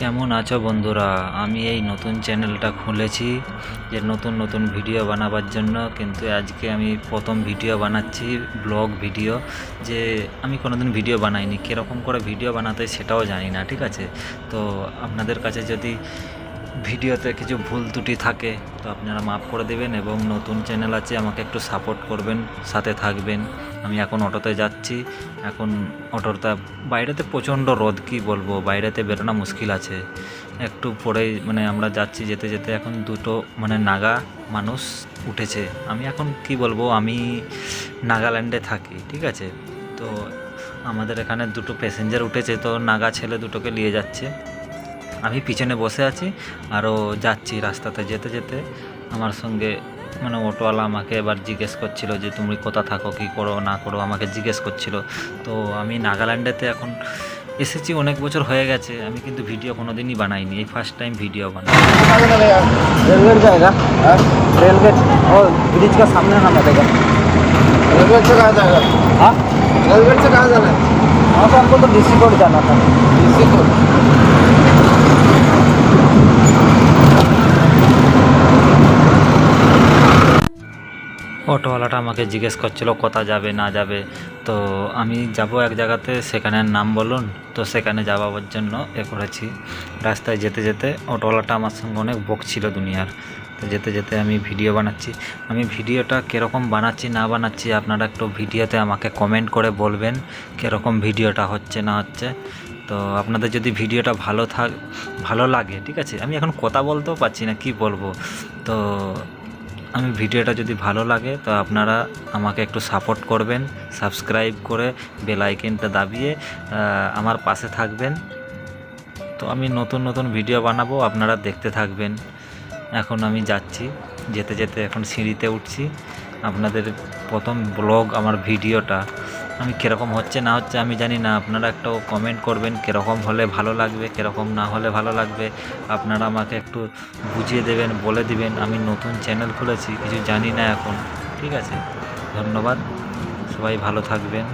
কেমন আছো বন্ধুরা? আমি এই নতুন চ্যানেলটা খুলেছি যে নতুন নতুন ভিডিও বানাবার জন্য। কিন্তু আজকে আমি প্রথম ভিডিও বানাচ্ছি, ব্লগ ভিডিও, যে আমি কোনোদিন ভিডিও বানাইনি। কীরকম করে ভিডিও বানাতে সেটাও জানি না, ঠিক আছে? তো আপনাদের কাছে যদি ভিডিওতে কিছু ভুল ত্রুটি থাকে, তো আপনারা মাফ করে দেবেন এবং নতুন চ্যানেল আছে, আমাকে একটু সাপোর্ট করবেন, সাথে থাকবেন। আমি এখন অটোতে যাচ্ছি, এখন অটোটা বাইরেতে প্রচণ্ড রোদ, কি বলব? বাইরেতে বেরোনো মুশকিল আছে। একটু পরেই মানে আমরা যাচ্ছি যেতে যেতে এখন দুটো মানে নাগা মানুষ উঠেছে। আমি এখন কি বলব? আমি নাগাল্যান্ডে থাকি, ঠিক আছে? তো আমাদের এখানে দুটো প্যাসেঞ্জার উঠেছে, তো নাগা ছেলে দুটোকে নিয়ে যাচ্ছে। আমি পিছনে বসে আছি আরও যাচ্ছি রাস্তাতে যেতে যেতে আমার সঙ্গে মানে অটোওয়ালা আমাকে এবার জিজ্ঞেস করছিল যে তুমি কোথা থাকো কী করো না করো আমাকে জিজ্ঞেস করছিল তো আমি নাগাল্যান্ডেতে এখন এসেছি অনেক বছর হয়ে গেছে আমি কিন্তু ভিডিও কোনো দিনই বানাইনি এই ফার্স্ট টাইম ভিডিও বানাই रेलवे जाएगा रेलवे और ब्रिज का सामने ना मिलेगा रेलवे से कहाँ जाएगा हाँ रेलवे से कहाँ जाना है वहाँ से हमको तो डीसी कोड जाना था इसी को অটোওয়ালাটা আমাকে জিজ্ঞেস করছিল কোথা যাবে, না যাবে। তো আমি যাব এক জায়গাতে সেখানের নাম বলুন। তো সেখানে যাওয়ার জন্য এ করেছি। রাস্তায় যেতে যেতে অটোওয়ালাটা আমার সঙ্গে অনেক বকছিল দুনিয়ার। তো যেতে যেতে আমি ভিডিও বানাচ্ছি। আমি ভিডিওটা কীরকম বানাচ্ছি, না বানাচ্ছি, আপনারা একটু ভিডিওতে আমাকে কমেন্ট করে বলবেন কীরকম ভিডিওটা হচ্ছে, না হচ্ছে। তো আপনাদের যদি ভিডিওটা ভালো থাক, ভালো লাগে, ঠিক আছে? আমি এখন কথা বলতেও পারছি না, কি বলব? তো আমি ভিডিওটা যদি ভালো লাগে, তো আপনারা আমাকে একটু সাপোর্ট করবেন সাবস্ক্রাইব করে বেল আইকনটা দাবিয়ে আমার পাশে থাকবেন। তো আমি নতুন নতুন ভিডিও বানাবো, আপনারা দেখতে থাকবেন। এখন আমি যাচ্ছি, যেতে যেতে এখন সিঁড়িতে উঠছি। আপনাদের প্রথম ব্লগ আমার ভিডিওটা। আমি কীরকম হচ্ছে, না হচ্ছে আমি জানি না। আপনারা একটা কমেন্ট করবেন, কীরকম হলে ভালো লাগবে, কীরকম না হলে ভালো লাগবে। আপনারা আমাকে একটু বুঝিয়ে দেবেন, বলে দিবেন। আমি নতুন চ্যানেল খুলেছি, কিছু জানি না এখন। ঠিক আছে? ধন্যবাদ। সবাই ভালো থাকবেন।